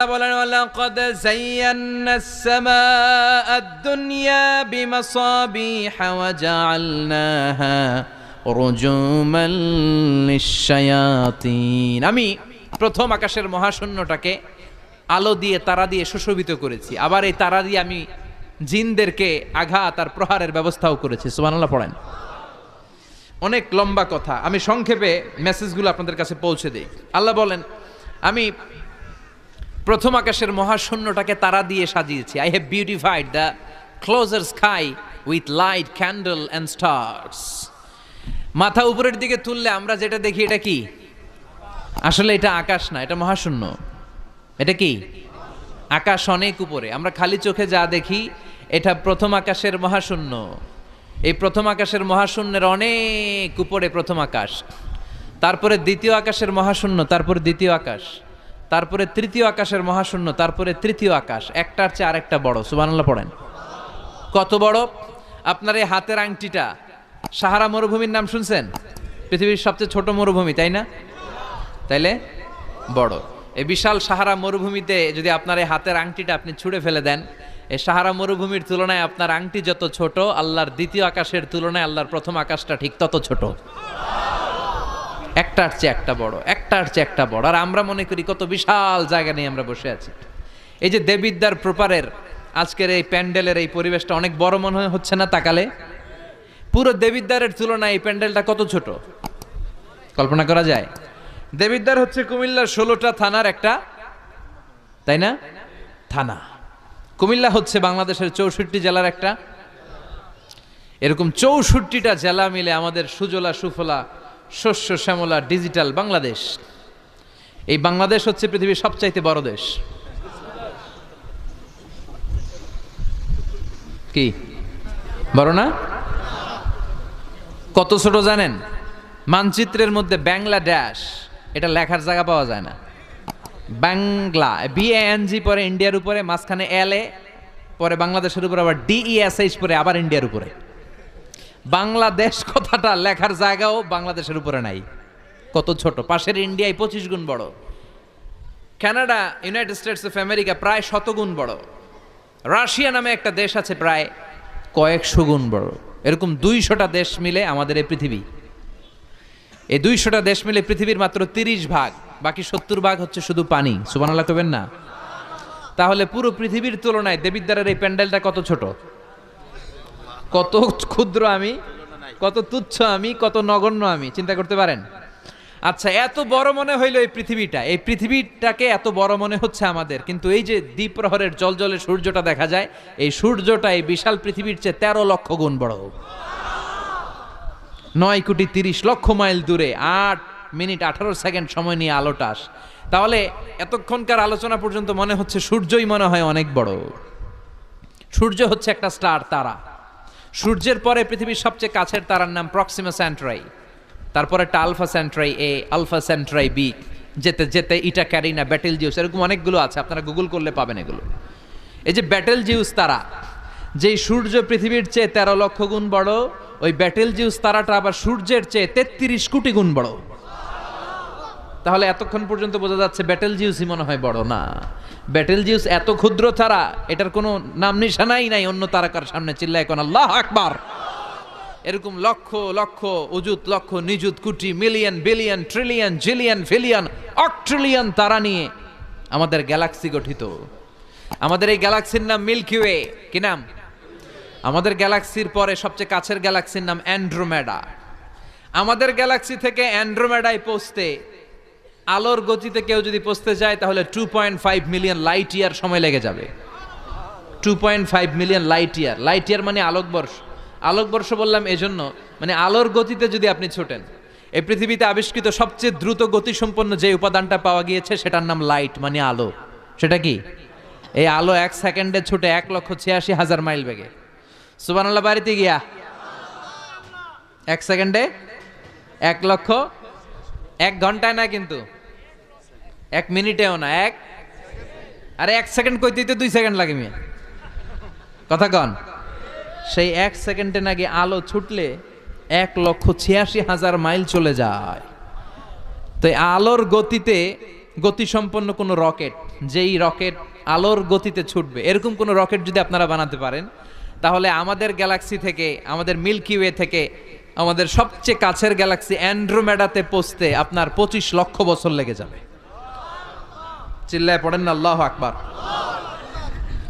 বলেন ওয়ালাকাদ যায়্যানা السماء الدنيا بمصابيح وجعلناها رجوما للشياطين আমি প্রথম আকাশের মহাশূন্যটাকে আলো দিয়ে তারা দিয়ে সুশোভিত করেছি আবার এই তারা দিয়ে আমি জিনদেরকে আঘাত আর প্রহারের ব্যবস্থাও করেছি সুবহানাল্লাহ পড়েন অনেক লম্বা কথা আমি সংক্ষেপে মেসেজগুলো আপনাদের কাছে পৌঁছে দিই আল্লাহ বলেন আমি প্রথম আকাশের মহাশূন্যটাকে তারা দিয়ে সাজিয়েছি। I have beautified the closer sky with light candle and stars মাথা উপরের দিকে তুললে আমরা যেটা দেখি, এটা কি? আসলে এটা আকাশ না, এটা মহাশূন্য। এটা কি? আকাশ অনেক উপরে। আমরা খালি চোখে যা দেখি, এটা প্রথম আকাশের মহাশূন্য। এই প্রথম আকাশের মহাশূন্যের অনেক উপরে প্রথম আকাশ। তারপরে দ্বিতীয় আকাশের মহাশূন্য, তারপরে দ্বিতীয় আকাশ। তারপরে তৃতীয় আকাশের মহাশূন্য, তারপরে তৃতীয় আকাশ, একটার চেয়ে আরেকটা বড়, সুবহানাল্লাহ পড়েন। কত বড়? আপনার এই হাতের আংটিটা, সাহারা মরুভূমির নাম শুনছেন? পৃথিবীর সবচেয়ে ছোট মরুভূমি, তাই না? তাইলে বড়। এই বিশাল সাহারা মরুভূমিতে যদি আপনার এই হাতের আংটিটা আপনি ছুঁড়ে ফেলে দেন, এই সাহারা মরুভূমির তুলনায় আপনার আংটি যত ছোট, আল্লাহর দ্বিতীয় আকাশের তুলনায় আল্লাহর প্রথম আকাশটা ঠিক তত ছোট। একটার চেয়ে একটা বড়, একটার চেয়ে একটা বড়। আর আমরা মনে করি কত বিশাল জায়গা নিয়ে আমরা বসে আছি। এই যে দেবিদ্যার প্রপারের আজকের এই প্যান্ডেলের এই পরিবেশটা অনেক বড় মনে হচ্ছে না তাকালে? পুরো দেবিদ্বারের তুলনায় এই প্যান্ডেলটা কত ছোট? কল্পনা করা যায়? দেবিদ্বার হচ্ছে কুমিল্লার ষোলোটা থানার একটা, তাই না? থানা। কুমিল্লা হচ্ছে বাংলাদেশের চৌষট্টি জেলার একটা। এরকম চৌষট্টিটা জেলা মিলে আমাদের সুজলা সুফলা শস্য শ্যামলা ডিজিটাল বাংলাদেশ। এই বাংলাদেশ হচ্ছে পৃথিবীর সবচাইতে বড় দেশ। কি? বড় না? কত ছোট জানেন? মানচিত্রের মধ্যে বাংলাদেশ, এটা লেখার জায়গা পাওয়া যায় না। বাংলা বিএএনজি পরে ইন্ডিয়ার উপরে, মাঝখানে এল এ পরে বাংলাদেশের উপরে, আবার ডিইএসএইচ পরে, আবার ইন্ডিয়ার উপরে। বাংলাদেশ কথাটা লেখার জায়গাও বাংলাদেশের উপরে নাই। কত ছোট। পাশের ইন্ডিয়ায় পঁচিশ গুণ বড়। Canada, United States of America প্রায় শতগুণ বড়। রাশিয়া নামে একটা দেশ আছে প্রায় কয়েকশো গুণ বড়। এরকম দুইশোটা দেশ মিলে আমাদের এই পৃথিবী। এই দুইশোটা দেশ মিলে পৃথিবীর মাত্র তিরিশ ভাগ, বাকি সত্তর ভাগ হচ্ছে শুধু পানি। সুবানাল্লাহ কবেন না? তাহলে পুরো পৃথিবীর তুলনায় দেবিদ্বারের এই প্যান্ডেলটা কত ছোট? কত ক্ষুদ্র আমি, কত তুচ্ছ আমি, কত নগণ্য আমি, চিন্তা করতে পারেন? আচ্ছা এত বড় মনে হইল এই পৃথিবীটা। এই পৃথিবীটাকে এত বড় মনে হচ্ছে আমাদের। কিন্তু এই যে দ্বীপ্রহরের জল জলে সূর্যটা দেখা যায়, এই সূর্যটা এই বিশাল পৃথিবীর চেয়ে তেরো লক্ষ গুণ বড়। নয় কোটি তিরিশ লক্ষ মাইল দূরে, আট মিনিট আঠারো সেকেন্ড সময় নিয়ে আলোটা আস। তাহলে এতক্ষণকার আলোচনা পর্যন্ত মনে হচ্ছে সূর্যই মনে হয় অনেক বড়। সূর্য হচ্ছে একটা স্টার, তারা। সূর্যের পরে পৃথিবীর সবচেয়ে কাছের তারার নাম প্রক্সিমা স্যান্ট্রাই। তারপরে এটা alpha Centauri A, alpha Centauri B, যেতে যেতে ইটা, ক্যারিনা, ব্যাটেল জিউস, এরকম অনেকগুলো আছে, আপনারা গুগল করলে পাবেন এগুলো। এই যে ব্যাটেল জিউস তারা, যেই সূর্য পৃথিবীর চেয়ে তেরো লক্ষ গুণ বড়, ওই ব্যাটেল জিউস তারাটা আবার সূর্যের চেয়ে তেত্রিশ কোটি গুণ বড়। তাহলে এতক্ষণ পর্যন্ত বোঝা যাচ্ছে ব্যাটেল জিউসই মনে হয় বড়। না। ব্যাটেল জিউস এত ক্ষুদ্র তারা, এটার কোনো নাম নিশানাই নাই, অন্য তারাকার সামনে চিল্লায় কোন আল্লাহ আকবার। এরকম লক্ষ লক্ষ অজুত লক্ষ, নিযুত, crore, million, billion, trillion, zillion, pillion, অট্রিলিয়ন তারা নিয়ে আমাদের গ্যালাক্সি গঠিত। আমাদের এই গ্যালাক্সির নাম মিল্কি ওয়ে কি নাম? আমাদের গ্যালাক্সির পরে সবচেয়ে কাছের গ্যালাক্সির নাম অ্যান্ড্রোমেডা আমাদের গ্যালাক্সি থেকে অ্যান্ড্রোমেডায় পৌঁছতে আলোর গতিতে কেউ যদি পৌঁছতে যায়, তাহলে two point five million light year সময় লেগে যাবে। Two point five million light year light year মানে আলোকবর্ষ আলোকবর্ষ বললাম এজন্য মানে আলোর গতিতে যদি আপনি ছোটেন এই পৃথিবীতে আবিষ্কৃত সবচেয়ে দ্রুত গতিসম্পন্ন যে উপাদানটা পাওয়া গিয়েছে, সেটার নাম লাইট মানে আলো। সেটা কি? এই আলো এক সেকেন্ডে ছুটে এক লক্ষ ছিয়াশি হাজার মাইল বেগে। সুবানাল্লাহ বাড়িতে গিয়া। এক সেকেন্ডে এক লক্ষ এক ঘন্টায় না কিন্তু? এক মিনিটেও না, এক। আরে এক সেকেন্ড কইতেই তো দুই সেকেন্ড লাগে মিয়া। কথা কন। সেই এক সেকেন্ডে নাকি আলো ছুটলে এক লক্ষ ছিয়াশি হাজার মাইল চলে যায়। তো আলোর গতিতে গতিসম্পন্ন কোনো রকেট, যেই রকেট আলোর গতিতে ছুটবে, এরকম কোনো রকেট যদি আপনারা বানাতে পারেন, তাহলে আমাদের গ্যালাক্সি থেকে, আমাদের মিল্কি ওয়ে থেকে, আমাদের সবচেয়ে কাছের গ্যালাক্সি অ্যান্ড্রোমেডাতে পৌঁছতে আপনার পঁচিশ লক্ষ বছর লেগে যাবে। চিল্লায় পড়েন না, আল্লাহ আকবার।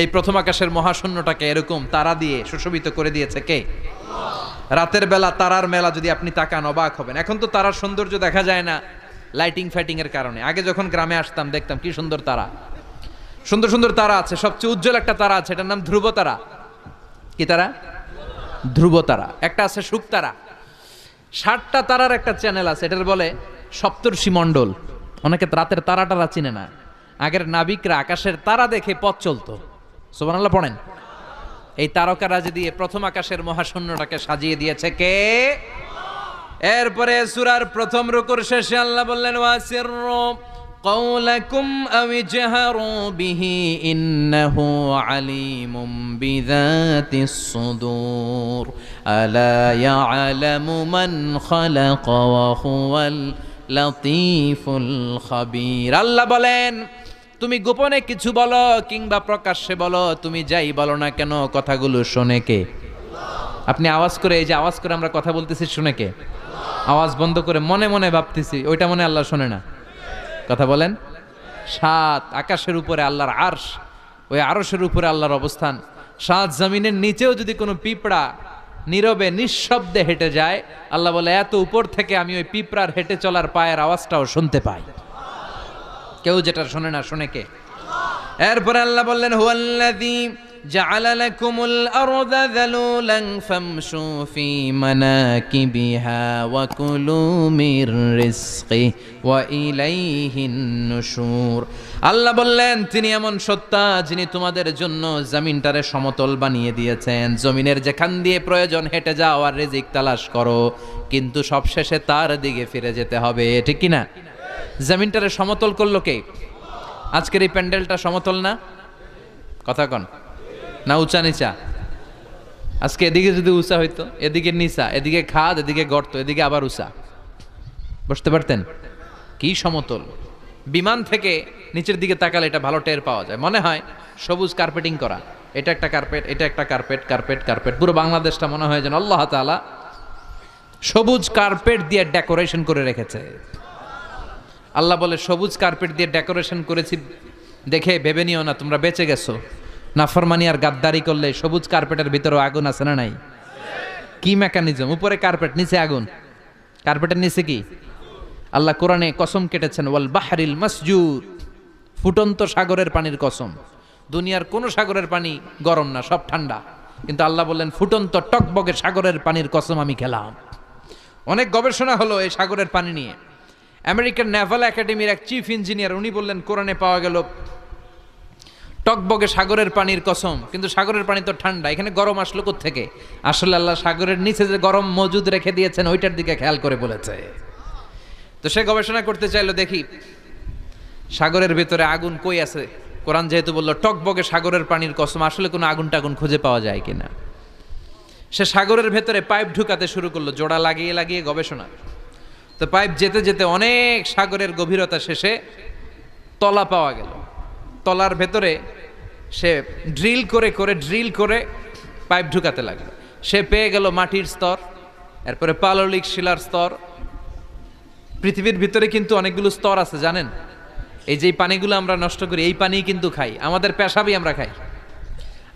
এই প্রথম আকাশের মহাশূন্যটাকে এরকম তারা দিয়ে সুশোভিত করে দিয়েছে কে? রাতের বেলা তারার মেলা যদি আপনি তাকান অবাক হবেন। এখন তো তারার সৌন্দর্য দেখা যায় না লাইটিং ফাইটিং এর কারণে। আগে যখন গ্রামে আসতাম, দেখতাম কি সুন্দর তারা। সুন্দর সুন্দর তারা আছে, সবচেয়ে উজ্জ্বল একটা তারা আছে, এটার নাম ধ্রুব তারা। কি তারা? ধ্রুব তারা। একটা আছে শুক তারা। ষাটটা তারার একটা চ্যানেল আছে, এটার বলে সপ্তর্ষি মণ্ডল। অনেকে রাতের তারা টারা চিনে না। আগের নাবিকরা আকাশের তারা দেখে পথ চলতো সুবহানাল্লাহ পড়েন এই তারকারাজি দিয়ে প্রথম আকাশের মহাশূন্যটাকে সাজিয়ে দিয়েছে কে এরপরে সুরার প্রথম রুকুর শেষে আল্লাহ বললেন ওয়াসিরু قولكم أو اجهروا به إنه عليم بذات الصدور ألا يعلم من خلق وهو اللطيف الخبير আল্লাহ বলেন তুমি গোপনে কিছু বলো কিংবা প্রকাশ্যে বলো, তুমি যাই বলো না কেন কথাগুলো শোনে কে? আপনি আওয়াজ করে, এই যে আওয়াজ করে আমরা কথা বলতেছি, শুনে কে? আওয়াজ বন্ধ করে মনে মনে ভাবতেছি, ওইটা মনে আল্লাহ শোনে না। কথা বলেন। সাত, আকাশের উপরে আল্লাহর আরশ, ওই আরশের উপরে আল্লাহর অবস্থান। সাত, জমিনের নিচেও যদি কোনো পিঁপড়া নীরবে, নিঃশব্দে হেঁটে যায়, আল্লাহ বলে, এত উপর থেকে আমি ওই পিঁপড়ার হেঁটে চলার পায়ের আওয়াজটাও শুনতে পাই। কেউ যেটা শোনে না, শোনে কে? এরপরে আল্লাহ বললেন, হুয়াল্লাযী আরদা যালুলান ফামশু ফি মানাকিবিহা ওয়া কুলু মির রিজকি ওয়া ইলাইহিন নুশুর। আল্লাহ বললেন, তিনি এমন সত্তা যিনি তোমাদের জন্য জমিনটারে সমতল বানিয়ে দিয়েছেন। জমিনের যেখান দিয়ে প্রয়োজন হেঁটে যাও আর রিজিক তালাশ করো, কিন্তু সবশেষে তার দিকে ফিরে যেতে হবে। ঠিক কি না জমিনটারে সমতল করল কে? আজকের এই প্যান্ডেলটা সমতল না? কথা কন। না, উঁচা নিচা? আজকে এদিকে যদি উঁচা হইতো, এদিকে নিচা, এদিকে খাদ, এদিকে গর্ত, এদিকে আবার উঁচা। বসতে পারতেন? কি সমতল? বিমান থেকে নিচের দিকে তাকালে এটা ভালো টের পাওয়া যায়। মনে হয় সবুজ কার্পেটিং করা। এটা একটা কার্পেট, এটা একটা কার্পেট কার্পেট কার্পেট। পুরো বাংলাদেশটা মনে হয় যেন আল্লাহ তাআলা সবুজ কার্পেট দিয়ে ডেকোরেশন করে রেখেছে। আল্লাহ বলে, সবুজ কার্পেট দিয়ে ডেকোরেশন করেছি, দেখে ভেবে নিও না, তোমরা বেঁচে গেছো। নাফরমানি আর গাদ্দারি করলে সবুজ কার্পেটের ভিতরেও আগুন আছে না নাই? কি মেকানিজম উপরে কার্পেট নিচে আগুন। কার্পেটের নিচে কি? আল্লাহ কোরআনে কসম কেটেছেন, ওয়াল বাহারিল মাসজুদ। ফুটন্ত সাগরের পানির কসম। দুনিয়ার কোনো সাগরের পানি গরম না, সব ঠান্ডা। কিন্তু আল্লাহ বললেন, ফুটন্ত টকবগে সাগরের পানির কসম আমি খেলাম। অনেক গবেষণা হলো এই সাগরের পানি নিয়ে। আমেরিকান নেভাল একাডেমির এক চিফ ইঞ্জিনিয়ার, উনি বললেন, কোরআনে পাওয়া গেল টকবগে সাগরের পানির কসম। কিন্তু সাগরের পানি তো ঠান্ডা, এখানে গরম আসলো থেকে আসলে আল্লাহ সাগরের নিচে যে গরম মজুদ রেখে দিয়েছেন, ওইটার দিকে খেয়াল করে বলেছে। তো সে গবেষণা করতে চাইলো, দেখি, সাগরের ভেতরে আগুন কই আছে? কোরআন যেহেতু বলল, টকবগে সাগরের পানির কসম, আসলে কোনো আগুন টাগুন খুঁজে পাওয়া যায় কিনা? সে সাগরের ভেতরে পাইপ ঢুকাতে শুরু করল, জোড়া লাগিয়ে লাগিয়ে গবেষণা। তো পাইপ যেতে যেতে অনেক সাগরের গভীরতা শেষে তলা পাওয়া গেল। তলার ভেতরে সে ড্রিল করে করে ড্রিল করে পাইপ ঢুকাতে লাগল। সে পেয়ে গেল মাটির স্তর, এরপরে পাললিক শিলার স্তর। পৃথিবীর ভিতরে কিন্তু অনেকগুলো স্তর আছে, জানেন? এই যে পানিগুলো আমরা নষ্ট করি, এই পানি কিন্তু খাই। আমাদের পেশাবই আমরা খাই।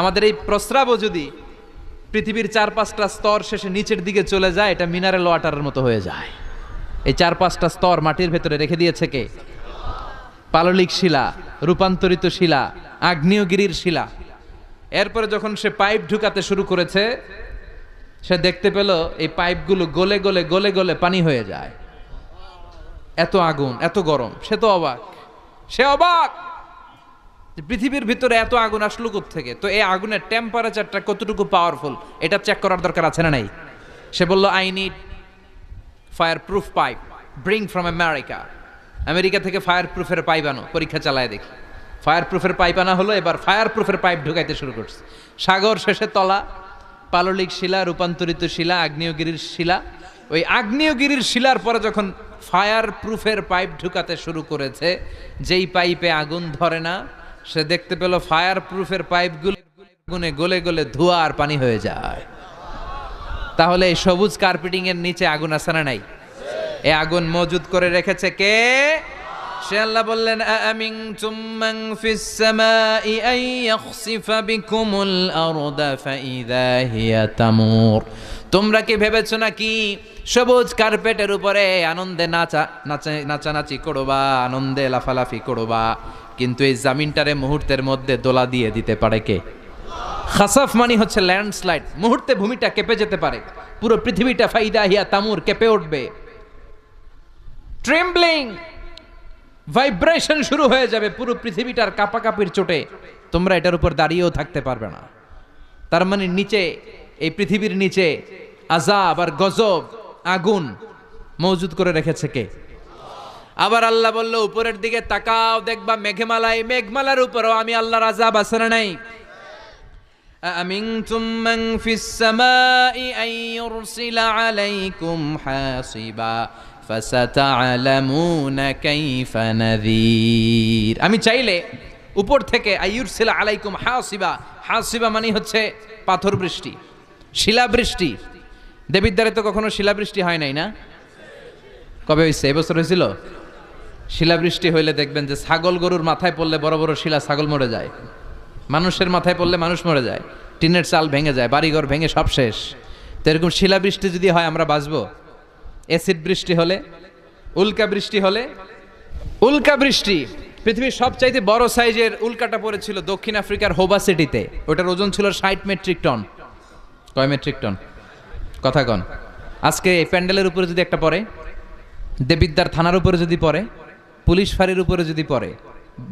আমাদের এই প্রস্রাবও যদি পৃথিবীর চার পাঁচটা স্তর শেষে নিচের দিকে চলে যায়, এটা মিনারেল ওয়াটারের মতো হয়ে যায়। এই চার পাঁচটা স্তর মাটির ভেতরে রেখে দিয়েছে কে? পাললিক শিলা, রূপান্তরিত শিলা, আগ্নেয়গিরির শিলা। এরপরে যখন সে পাইপ ঢুকাতে শুরু করেছে, সে দেখতে পেল এই পাইপগুলো গলে গলে গলে গলে পানি হয়ে যায়। এত আগুন, এত গরম, সে তো অবাক। সে অবাক পৃথিবীর ভিতরে এত আগুন আসলো থেকে তো এই আগুনের টেম্পারেচারটা কতটুকু পাওয়ারফুল এটা চেক করার দরকার আছে না নাই? সে বলল I need fire proof pipe bring from America America থেকে ফায়ার প্রুফের পাইপ আনো, পরীক্ষা চালায় দেখি। ফায়ার প্রুফের পাইপ আনা হলো, এবার ফায়ার প্রুফের পাইপ ঢুকাইতে শুরু করছে। সাগর শেষে তলা, পাললিক শিলা, রূপান্তরিত শিলা, আগ্নেয়গিরির শিলা। ওই আগ্নেয়গিরির শিলার পরে যখন ফায়ার প্রুফের পাইপ ঢুকাতে শুরু করেছে, যেই পাইপে আগুন ধরে না, সে দেখতে পেল ফায়ার প্রুফের পাইপগুলো আগুনে গলে গলে ধোঁয়া আর পানি হয়ে যায়। তাহলে এই সবুজ কার্পেটিং এর নিচে আগুন আছে না নাই? এ আগুন মজুদ করে রেখেছে কে? সে আল্লাহ বললেন আমিন তুমান ফিস সামাই আন ইয়াখসিফা বিকুমুল আরদা ফাইদা হিয়া তামুর। তোমরা কি ভেবেছো নাকি সবুজ কার্পেটের উপরে আনন্দে নাচা নাচা, নাচানাচি করবা, আনন্দে লাফালাফি করবা, কিন্তু এই জামিনটারে মুহূর্তের মধ্যে দোলা দিয়ে দিতে পারে কে? খাসাফ মানি হচ্ছে ল্যান্ডস্লাইড। মুহূর্তে ভূমিটা কেঁপে যেতে পারে। পুরো পৃথিবীটা ফাইদা হিয়া তামুর কেঁপে উঠবে। ট্রেম্বলিং ভাইব্রেশন শুরু হয়ে যাবে পুরো পৃথিবীটার কাপাকাপির চোটে। তোমরা এটার উপর দাঁড়িয়েও থাকতে পারবে না। তার মানে নিচে, এই পৃথিবীর নিচে আজাব আর গজব, আগুন মজুদ করে রেখেছে কে? আবার আল্লাহ বলল, উপরের দিকে তাকাও, দেখবা মেঘমালায়, মেঘমালার উপরও আমি আল্লাহর আজাব আছে না নাই? أأمنتم من في السماء أن يرسل عليكم حاصبا فستعلمون كيف نذير আমি চাইলে উপর থেকে আইয়ুরসিলা আলাইকুম হাসিবা হাসিবা মানে হচ্ছে পাথর বৃষ্টি শিলাবৃষ্টি দেবিদ্বারে তো কখনো শিলাবৃষ্টি হয় নাই না কবে হয়েছে এবছর হয়েছিল শিলাবৃষ্টি হইলে দেখবেন যে ছাগল গরুর মাথায় পড়লে বড় বড় শিলা ছাগল মরে যায় মানুষের মাথায় পড়লে মানুষ মরে যায়, টিনের চাল ভেঙে যায়, বাড়িঘর ভেঙে সব শেষ। তো এরকম শিলাবৃষ্টি যদি হয়, আমরা বাঁচবো? অ্যাসিড বৃষ্টি হলে? উল্কা বৃষ্টি হলে? উল্কা বৃষ্টি। পৃথিবীর সবচাইতে বড় সাইজের উল্কাটা পড়েছিল দক্ষিণ আফ্রিকার হোবা সিটিতে। ওটার ওজন ছিল ষাট মেট্রিক টন। কয় মেট্রিক টন? কথা কন। আজকে এই প্যান্ডেলের উপরে যদি একটা পড়ে দেবিদ্যার থানার উপরে যদি পড়ে, পুলিশ ফাঁড়ির উপরে যদি পড়ে,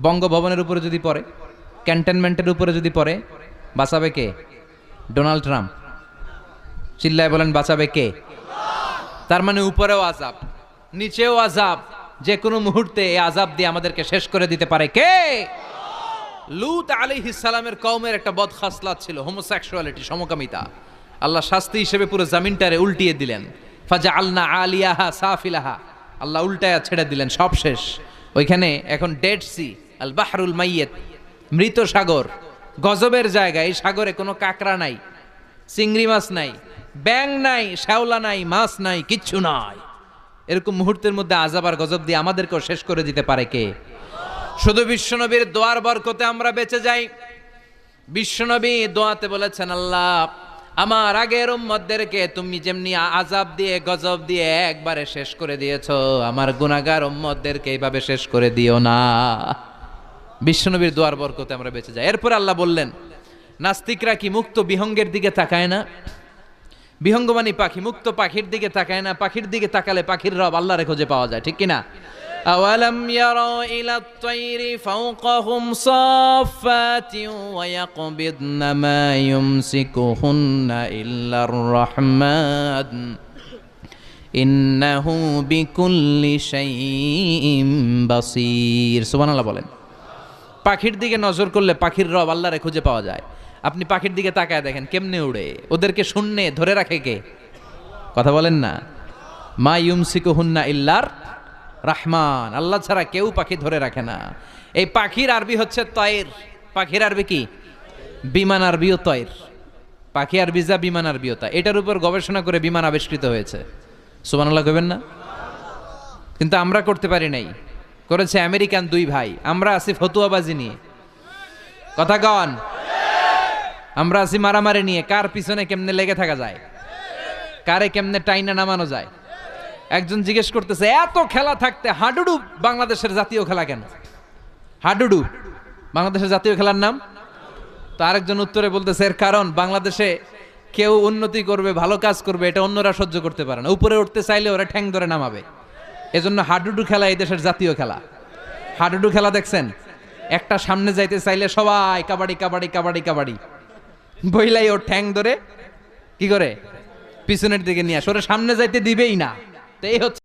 বঙ্গভবনের উপরে যদি পড়ে ক্যান্টনমেন্টের উপরে যদি পড়ে, বাঁচাবে কে? Donald Trump. চিল্লায় বলেন, বাঁচাবে কে? তার মানে উপরেও আজাব নিচেও আজাব যে কোনো মুহূর্তে এই আজাব দিয়ে আমাদেরকে শেষ করে দিতে পারে কে? লুত আলী সালামের কওমের একটা বদখাসলাত ছিল হোমোসেক্সুয়ালিটি সমকামিতা। আল্লাহ শাস্তি হিসেবে পুরো জামিনটারে উল্টিয়ে দিলেন। ফাজা আলনা আলিয়াহা সাফিলাহা। আল্লাহ উল্টায়া ছেড়ে দিলেন, সব শেষ। ওইখানে এখন ডেড সি আল বাহরুল মাইয়েত। মৃত সাগর। গজবের জায়গা, এই সাগরে কোনো কাকড়া নাই, চিংড়ি মাছ নাই ব্যাং নাই, শ্যাওলা নাই, মাছ নাই, কিচ্ছু নাই। এরকম মুহূর্তের মধ্যে আজাব আর গজব দিয়ে আমাদেরকেও শেষ করে দিতে পারে কে? শুধু বিশ্বনবীর দোয়ার বরকতে আমরা বেঁচে যাই। বিশ্বনবী দোয়াতে বলেছেন, আল্লাহ, আমার আগের উম্মতদেরকে তুমি যেমনি আজাব দিয়ে, গজব দিয়ে একবারে শেষ করে দিয়েছ, আমার গুনাগার উম্মতদেরকে এইভাবে শেষ করে দিও না। বিশ্বনবীর দোয়ার বরকতে আমরা বেঁচে যাই এরপর আল্লাহ বললেন নাস্তিকরা কি মুক্ত বিহঙ্গের দিকে তাকায় না বিহঙ্গমানি পাখি মুক্ত পাখির দিকে তাকায় না পাখির দিকে তাকালে পাখির রব আল্লাহরে খোঁজে পাওয়া যায় ঠিক কিনা أولم يروا إلى الطير فوقهم صافات ويقبضن ما يمسكهن إلا الرحمن إنه بكل شيء بصير سبحان الله বলেন পাখির দিকে নজর করলে পাখির রব আল্লাহরে খুঁজে পাওয়া যায়। আপনি পাখির দিকে তাকায় দেখেন, কেমনে উড়ে? ওদেরকে শূন্যে ধরে রাখে কে? কথা বলেন না। মা ইউমসিকু হুন্না ইল্লার রাহমান। আল্লাহ ছাড়া কেউ পাখি ধরে রাখে না। এই পাখির আরবি হচ্ছে তয়ের পাখির আরবি কি? বিমান আরবিও তয়ের পাখি আরবি যা, বিমান আরবিও তা। এটার উপর গবেষণা করে বিমান আবিষ্কৃত হয়েছে। সুবহানাল্লাহ কইবেন না? কিন্তু আমরা করতে পারি নাই। করেছে আমেরিকান দুই ভাই। আমরা আছি ফতুয়াবাজি নিয়ে। কথা কন? আমরা আছি মারামারি নিয়ে। কার পিছনে কেমনে লেগে থাকা যায়? কারে কেমনে টাইনা নামানো যায়? একজন জিজ্ঞেস করতেছে, এত খেলা থাকতে হাডুডু বাংলাদেশের জাতীয় খেলা কেন? হাডুডু, বাংলাদেশের জাতীয় খেলার নাম? তো আরেকজন উত্তরে বলতেছে, এর কারণ, বাংলাদেশে কেউ উন্নতি করবে, ভালো কাজ করবে, এটা অন্যরা সহ্য করতে পারে না। উপরে উঠতে চাইলে ওরা ঠ্যাং ধরে নামাবে। এজন্য হাডুডু খেলা এই দেশের জাতীয় খেলা। হাডুডু খেলা দেখছেন? একটা সামনে যাইতে চাইলে সবাই কাবাডি কাবাডি কাবাডি কাবাডি। বইলাই ওর ঠ্যাং ধরে কি করে? পিছনের দিকে নিয়ে আসে। সামনে যাইতে দিবেই না। তো এই হচ্ছে